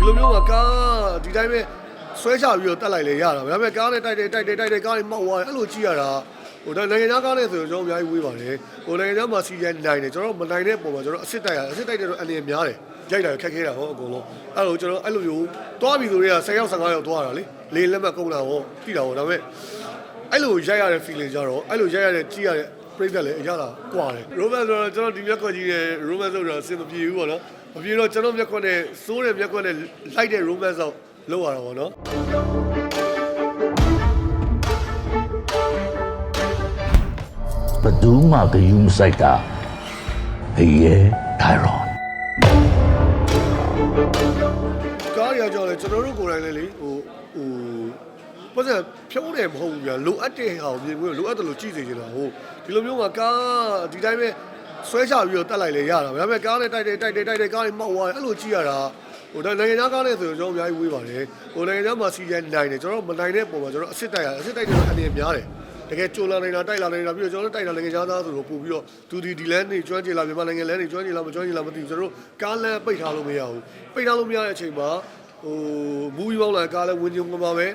ဒီလိုမျိုးကကားဒီတိုင်းပဲဆွဲချပြီးတော့တက်လိုက်လေရတာဒါပေမဲ့ကားနဲ့တိုက်တယ်တိုက်တယ်တိုက်တယ်ကားတွေမောက်သွားတယ်အဲ့လိုကြည့်ရတာဟိုဒါနိုင်ငံခြားကားနဲ့ဆိုတော့ကျွန်တော်အများကြီးဝေးပါတယ်ဟိုနိုင်ငံခြားမှာစီးရဲနိုင်တယ်ကျွန်တော်မနိုင်တဲ့ပုံမှာကျွန်တော်အစ်စ်တိုက်ရအစ်စ်တိုက်တယ်တော့အနေများတယ်ရိုက်တာခက်ခဲတာဟောအကုန်လုံးအဲ့လိုကျွန်တော်အဲ့လိုမျိုးသွားပြီဆိုတော့10ယောက်15ယောက်သွားတာလေလေလက်မှတ်ကုန်တာဟောတိတာဟောဒါပေမဲ့အဲ့လိုရိုက်ရတဲ့ feeling ကြတော့အဲ့လိုရိုက်ရတဲ့ကြည့်ရတဲ့ပြိတ္တလည်းအရသာကွာတယ်ရိုမန်ဆိုတော့ကျွန်တော်ဒီမျက်ခွက်ကြီးနဲ့ရိုမန်ဆိုတော့အဆင်မပြေဘူးပေါ့နော် မပြေတော့ကျွန်တော်မျက်ခွက်နဲ့စိုးတဲ့မျက်ခွက်နဲ့လိုက်တဲ့ရိုမန်ဆိုလောက်ရတာပေါ့နော်ဘယ်သူမှဂယုမဆိုင်တာအရေးထိုင်ရောကားရကြောလဲကျွန်တော်တို့ကိုယ်တိုင်လည်းလေဟိုဟိုပတ်စံဖြုံးတယ်မဟုတ်ဘူးဗျာလိုအပ်တဲ့ဟာကိုမြင်ပြီးလိုအပ်တယ်လို့ကြည့်စေချင်တာဟိုဒီလိုမျိုးကကားဒီတိုင်းပဲ ဆွဲချပြီးတော့တက်လိုက်လေရတာဒါပေမဲ့ကားနဲ့တိုက်တယ်တိုက်တယ်တိုက်တယ်ကားတွေမောက်သွားတယ်အဲ့လိုကြည့်ရတာဟိုဒါနိုင်ငံခြားကားနဲ့ဆိုတော့ကျွန်တော်အများကြီးဝေးပါတယ်ဟိုနိုင်ငံခြားမှာစီးရဲနိုင်တယ်ကျွန်တော်မနိုင်တဲ့ပုံမှာကျွန်တော်အစ်စ်တိုက်ရအစ်စ်တိုက်တယ်တော့အနေများတယ်တကယ်ကြိုလာနေတာတိုက်လာနေတာပြီးတော့ကျွန်တော်တို့တိုက်တာနိုင်ငံခြားသားဆိုတော့ပို့ပြီးတော့သူဒီဒီလန်းနေကျွမ်းကျင်လာမြန်မာနိုင်ငံလန်းနေကျွမ်းကျင်လာမကျွမ်းကျင်လာမသိဘူးကျွန်တော်တို့ကားလန်းပိတ်ထားလို့မရဘူးပိတ်ထားလို့မရတဲ့အချိန်မှာဟိုမူဗီပေါင်းလာကားလည်းဝင်ကြုံမှာပဲ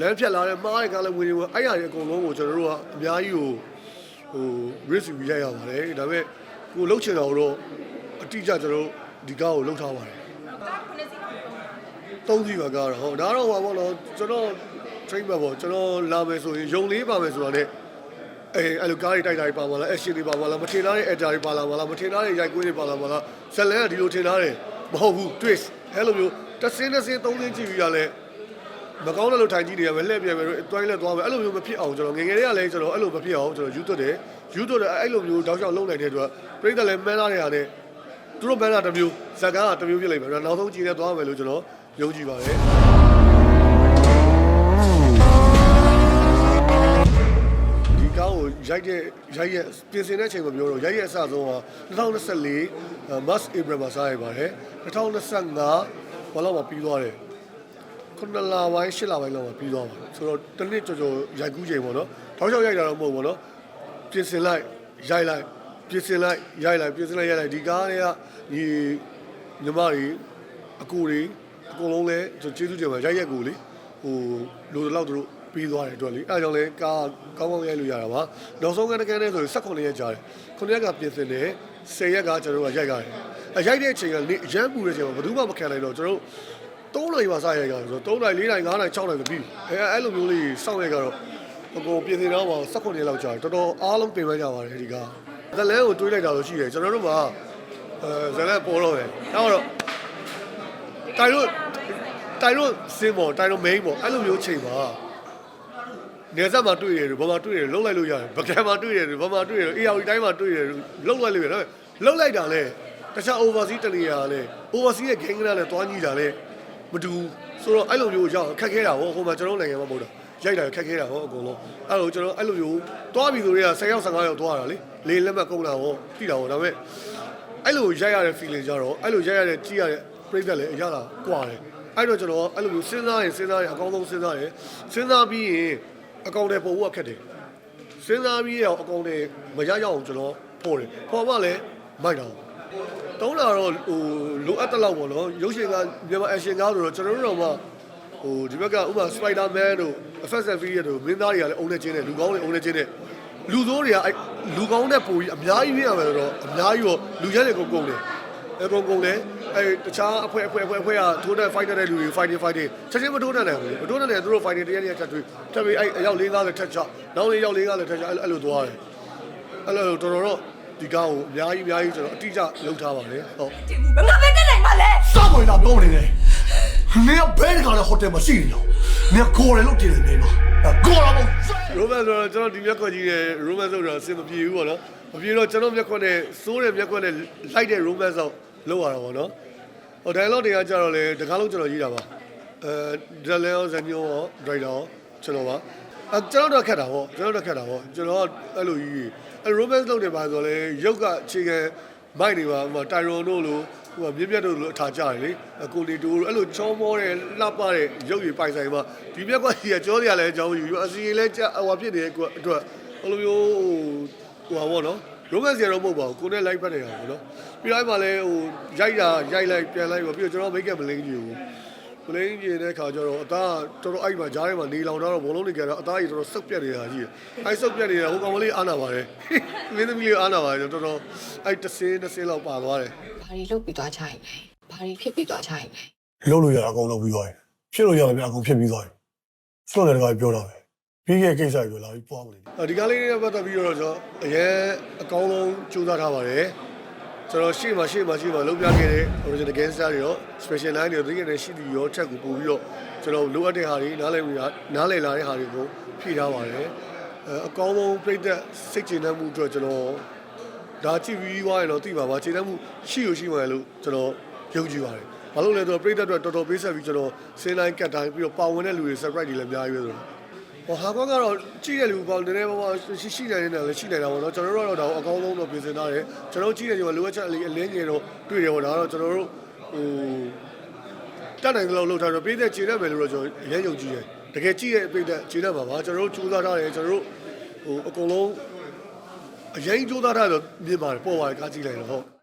လမ်းဖြတ်လာတဲ့မားတဲ့ကားလည်းဝင်ကြုံအဲ့ရတဲ့အကုန်လုံးကိုကျွန်တော်တို့ကအများကြီးကိုဟို risk ယူရရပါတယ်ဒါပေမဲ့ ကိုလှုပ်ချင်တာတော့အတိအကျကျွန်တော်ဒီကားကိုလှုပ်ထားပါတယ်သုံးစီပါကားတော့ဟောဒါတော့ဟောပေါ့နော်ကျွန်တော် train ပါပေါ့ကျွန်တော်လာမယ်ဆိုရင်ယုံလေးပါမယ်ဆိုတော့လေအဲအဲ့လိုကားတွေတိုက်တာတွေပါမလား action တွေပါမလားမထင်ထားတဲ့ actor တွေပါလာမလားမထင်ထားတဲ့ရိုက်ကွင်းတွေပါလာမလားဇလန်ကဒီလိုထင်ထားတယ်မဟုတ်ဘူး twist အဲ့လိုမျိုးတစ်စင်းတစ်စင်းသုံးစင်းကြည့်ပြီးရလဲမကောင်းတဲ့လိုထိုင်ကြည့်နေရမယ်လှည့်ပြန်မယ်တွိုင်းလက်သွားမယ်အဲ့လိုမျိုးမဖြစ်အောင်ကျွန်တော်ငယ်ငယ်လေးကလည်းကျွန်တော်အဲ့လိုမဖြစ်အောင်ကျွန်တော်ယူသွတ်တယ် ယူသွတ်တယ်အဲ့လိုမျိုးတောက်လျှောက်လုံနိုင်တဲ့အတွက်ပြိတ္တလည်းမန်းလာတဲ့ဟာနဲ့သူတို့မန်းလာတစ်မျိုးဇက်ကားကတစ်မျိုးဖြစ်လိမ့်မယ်နောက်ဆုံးကြည့်နေသွားမယ်လို့ကျွန်တော်ယုံကြည်ပါတယ်ဒီကားကိုရိုက်တဲ့ရိုက်ရဲ့ပြင်ဆင်တဲ့အချိန်မှာပြောတော့ရိုက်ရဲ့အစဆုံးက2024 Mars April မှာစားရပါတယ်2025ဘာလို့မှပြီးသွားတယ်ခုနလပိုင်း၈လပိုင်းလောက်မှာပြီးသွားပါဆိုတော့တစ်နှစ်ကျော်ကျော်ရိုက်ကူးချိန်ပေါ့နော်တောက်လျှောက်ရိုက်တာတော့မဟုတ်ဘူးပေါ့နော် ပြင်ဆင်လိုက်ရိုက်လိုက်ပြင်ဆင်လိုက်ရိုက်လိုက်ပြင်ဆင်လိုက်ရိုက်လိုက်ဒီကားတွေကဒီညီမတွေအကူတွေအကုန်လုံးလဲကျွန်တော်ကျေးဇူးတင်ပါတယ်ရိုက်ရက်ကိုလေဟိုလိုတော့သူတို့ပြီးသွားတယ်အတွက်လေအဲဒါကြောင့်လဲကားကောင်းကောင်းရိုက်လို့ရတာပါနောက်ဆုံးကတကယ်နဲ့ဆိုရင်18ရက်ကြာတယ်9ရက်ကပြင်ဆင်တယ်10ရက်ကကျွန်တော်တို့ကရိုက်ရတယ်အဲရိုက်တဲ့အချိန်ကနေအရန်ပူတဲ့အချိန်မှာဘယ်သူမှမခံနိုင်တော့ကျွန်တော်တို့3နိုင်ပါစရိုက်ကြတယ်ဆိုတော့3နိုင်4နိုင်5နိုင်6နိုင်မပြီးအဲအဲ့လိုမျိုးလေးစောင့်ရိုက်ကြတော့ အကုန်ပြင်ဆင်တော့ပါ18ရက်လောက်ကြာတယ်တော်တော်အားလုံးပြင်ပန်းကြပါတယ်ဒီကားဇလန်ကိုတွေးလိုက်တာလို့ရှိတယ်ကျွန်တော်တို့ကအဲဇလန်ပေါ်တော့တယ်နောက်တော့တိုင်တို့တိုင်တို့စင်ပေါ်တိုင်တို့ main ပေါ်အဲ့လိုမျိုးချိန်ပါနေဆက်မှာတွေ့ရတယ်ဘာမှတွေ့ရတယ်လှုပ်လိုက်လို့ရတယ်ဗကံမှာတွေ့ရတယ်ဘာမှတွေ့ရတယ်အေယာဝတီတိုင်းမှာတွေ့ရတယ်လှုပ်လိုက်လို့ရတယ်လှုပ်လိုက်တာလဲတခြား overseas တနေရာလဲ overseas ရဲ့ game ကလည်းတွားညီတာလဲမတူဘူးဆိုတော့အဲ့လိုမျိုးရောက်ခက်ခဲတာဟောဟိုမှာကျွန်တော်နိုင်ငံမှာမဟုတ်တာ ရိုက်တာခက်ခဲတာဟောအကုန်လုံးအဲ့လိုကျွန်တော်အဲ့လိုမျိုးတွားပြီဆိုတော့10ယောက်15ယောက်တွားတာလေလေလက်မှတ်ကုန်တာဟောတိတာဟောဒါပေမဲ့အဲ့လိုရိုက်ရတဲ့ feeling ကြတော့အဲ့လိုရိုက်ရတဲ့ကြည့်ရတဲ့ပြိတ္တလည်းအရသာကွာတယ်အဲ့တော့ကျွန်တော်အဲ့လိုမျိုးစဉ်းစားရင်စဉ်းစားရင်အကောင်းဆုံးစဉ်းစားရင်စဉ်းစားပြီးရင်အကောင့်တွေပုံဖို့ခက်တယ်စဉ်းစားပြီးရအောင်အကုန်တွေမရရအောင်ကျွန်တော်ပေါ်တယ်ပေါ်မှလည်းမိုက်တော့တုံးလာတော့ဟိုလိုအပ်တဲ့လောက်ပေါ့နော်ရုပ်ရှင်ကမြန်မာအရှင်ကားဆိုတော့ကျွန်တော်တို့တော့မှ ဟိုဒီဘက်ကဥပမာ Spider-Man တို့ Fast and Furious တို့မင်းသားတွေကလည်းအုံနဲ့ချင်းတယ်လူကောင်းတွေအုံနဲ့ချင်းတယ်လူဆိုးတွေကအဲ့လူကောင်းတဲ့ပုံကြီးအများကြီးပြရမယ်ဆိုတော့အများကြီးရောလူရက်တွေကုန်ကုန်တယ်အဲကုန်ကုန်တယ်အဲတခြားအဖွဲ့အဖွဲ့အဖွဲ့အဖွဲ့ကထိုးတဲ့ fighter တဲ့လူတွေ fighting fighting ချက်ချင်းမထိုးနိုင်ဘူးမထိုးနိုင်တယ်သူတို့ fighting တရက်ရက်ထပ်တွေ့ထပ်ပြီးအဲအယောက်၄50ထပ်ချနောက်လေးယောက်၄50ထပ်ချအဲ့လိုသွားတယ်အဲ့လိုတော်တော်တော့ဒီကားကိုအများကြီးအများကြီးကျွန်တော်အတိအကျလုပ်ထားပါတယ်ဟုတ်တင်ဘူးဘယ်ငါပဲတက်နိုင်မှာလဲစပေါ်လာပြောနေတယ်။ နေကဘယ်တခါလဲဟိုတယ်မှာရှိနေတော့။နေကကိုယ်လည်းလို့တင်နေနေမှာ။ကိုယ်တော့မဟုတ်ရိုမန်ဆိုတော့ကျွန်တော်ဒီမျက်ခွက်ကြီးနဲ့ရိုမန်ဆိုတော့အဆင်မပြေဘူးပေါ့နော်မပြေတော့ကျွန်တော်မျက်ခွက်နဲ့စိုးတဲ့မျက်ခွက်နဲ့လိုက်တဲ့ရိုမန်ဆိုလောက်ရတာပေါ့နော်ဟို dialogue တွေကကြတော့လေတကားလုံးကျွန်တော်ရေးတာပါအဲဒလန်ရောဇန်ညောရောဒရိုက်တာရောကျွန်တော်ပါအဲကျွန်တော်တော့ခက်တာပေါ့ကျွန်တော်တော့ခက်တာပေါ့ကျွန်တော်ကအဲ့လိုကြီးအဲရိုမန်လုပ်နေပါဆိုလေရုပ်ကအခြေခံ မိုက်နေပါဟိုတိုင်ရွန်တို့လိုဟိုမြင့်မြတ်တို့လိုအထာကြတယ်လေကိုလီတိုတို့အဲ့လိုချောမောတဲ့လှပတဲ့ရုပ်ရည်ပိုင်ဆိုင်မှာဒီမျက်ကွက်ကြီးကကြောစရာလည်းအကြောင်းယူအစီရင်လည်းကြဟိုဖြစ်နေတဲ့အတွက်ဘယ်လိုမျိုးဟိုဟာပေါ့နော်ရိုမန်စီရောမဟုတ်ပါဘူးကိုနဲ့လိုက်ဖက်နေတာပေါ့နော်ပြီးတော့အဲ့မှာလည်းဟိုရိုက်တာရိုက်လိုက်ပြန်လိုက်ပေါ့ပြီးတော့ကျွန်တော်မိတ်ကပ်မလင်းကြည့် ဘူးပလင်းကြီးတဲ့ခါကျတော့အသားကတော်တော်အဲ့ဒီမှာဂျားထဲမှာနေလောင်တော့ဘောလုံးတွေကတော့အသားကြီးတော်တော်ဆုပ်ပြက်နေတာကြီးအဲ့ဆုပ်ပြက်နေတာဟိုကောင်မလေးအားနာပါတယ်မင်းသမီးလေးအားနာပါတယ်တော်တော်အဲ့တစ်စင်းတစ်စင်းလောက်ပါသွားတယ်ဘာတွေလုပ်ပြီးသွားကြရင်လဲဘာတွေဖြစ်ပြီးသွားကြရင်လဲလုံးလို့ရအကုန်လုံးပြီးသွားတယ်ဖြစ်လို့ရတယ်ဗျအကုန်ဖြစ်ပြီးသွားတယ်ဆိုတော့လည်းတခါပြောတာပဲပြီးခဲ့ကိစ္စတွေလာပြီးပွားမလို့။ဒီကားလေးနဲ့ပတ်သက်ပြီးတော့ကျွန်တော်အရင်အကောင်းဆုံးကြိုးစားထားပါတယ်။ ကျွန်တော်ရှေ့မှာရှေ့မှာရှေ့မှာလုံးပြခဲ့တဲ့ original gangster တွေရော special line တွေရောတကယ်နဲ့ရှိသူရောချက်ကိုပို့ပြီးတော့ကျွန်တော်လိုအပ်တဲ့ဟာတွေနားလည်မှုနားလည်လာတဲ့ဟာတွေကိုဖြည့်ထားပါတယ်။အဲအကောင်းဆုံးပြည့်တဲ့စိတ်ကျေနပ်မှုအတွက်ကျွန်တော်ဒါကြည့်ပြီးသွားရင်တော့သိပါပါကျေနပ်မှုရှိရရှိမှလို့ကျွန်တော်ယုံကြည်ပါတယ်။ဘာလို့လဲဆိုတော့ပြည့်တဲ့အတွက်တော်တော်ပေးဆက်ပြီးကျွန်တော်စင်းတိုင်းကတ်တိုင်းပြီးတော့ပါဝင်တဲ့လူတွေ surprise တွေလည်းအများကြီးပဲဆိုတော့ ဟိုဟာကောကတော့ကြည့်တဲ့လူပေါ့နည်းနည်းပါးပါးရှိရှိနိုင်နေတာလည်းရှိနေတာပေါ့နော်ကျွန်တော်တို့ကတော့ဒါကိုအကောင်းဆုံးတော့ပြင်ဆင်ထားတယ်ကျွန်တော်တို့ကြည့်တဲ့ချိန်မှာလိုအပ်ချက်အလေးအလင်းငယ်တော့တွေ့တယ်ပေါ့ဒါကတော့ကျွန်တော်တို့ဟိုတက်နိုင်တဲ့လောက်လောက်ထားတော့ပြည်တဲ့ခြေနဲ့ပဲလို့တော့ကျွန်တော်အရင်ယုံကြည်တယ်တကယ်ကြည့်တဲ့ပြည်တဲ့ခြေနဲ့ပါပါကျွန်တော်တို့ကြိုးစားထားတယ်ကျွန်တော်တို့ဟိုအကုန်လုံးအရင်ကြိုးစားထားတော့မြင်ပါတယ်ပေါ်ပါတယ်ကားကြည့်လိုက်တော့ဟုတ်